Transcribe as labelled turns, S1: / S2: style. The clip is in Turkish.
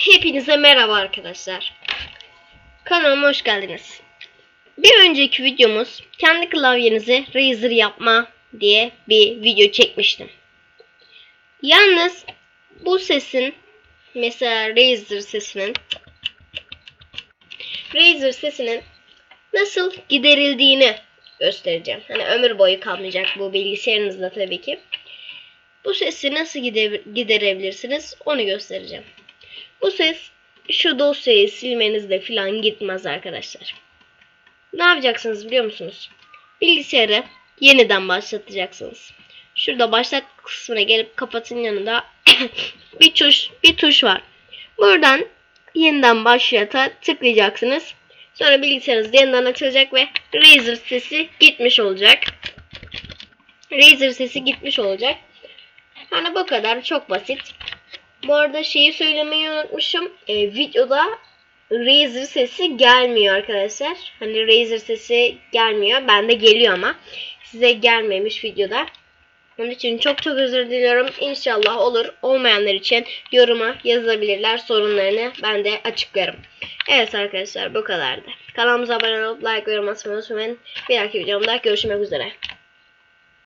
S1: Hepinize merhaba arkadaşlar. Kanalıma hoş geldiniz. Bir önceki videomuz kendi klavyenizi Razer yapma diye bir video çekmiştim. Yalnız bu sesin mesela Razer sesinin Razer sesinin nasıl giderildiğini göstereceğim. Hani ömür boyu kalmayacak bu bilgisayarınızda tabii ki. Bu sesi nasıl gide- giderebilirsiniz onu göstereceğim. Bu ses şu dosyayı silmenizle falan gitmez arkadaşlar. Ne yapacaksınız biliyor musunuz? Bilgisayarı yeniden başlatacaksınız. Şurada başlat kısmına gelip kapatın yanında bir tuş bir tuş var. Buradan yeniden başlata tıklayacaksınız. Sonra bilgisayarınız yeniden açılacak ve Razer sesi gitmiş olacak. Razer sesi gitmiş olacak. Hani bu kadar çok basit. Bu arada şeyi söylemeyi unutmuşum. Ee, videoda Razer sesi gelmiyor arkadaşlar. Hani Razer sesi gelmiyor. Bende geliyor ama size gelmemiş videoda. Onun için çok çok özür diliyorum. İnşallah olur. Olmayanlar için yoruma yazabilirler sorunlarını. Ben de açıklarım. Evet arkadaşlar bu kadardı. Kanalımıza abone olup like yorum atmayı unutmayın. Bir dahaki videomda görüşmek üzere.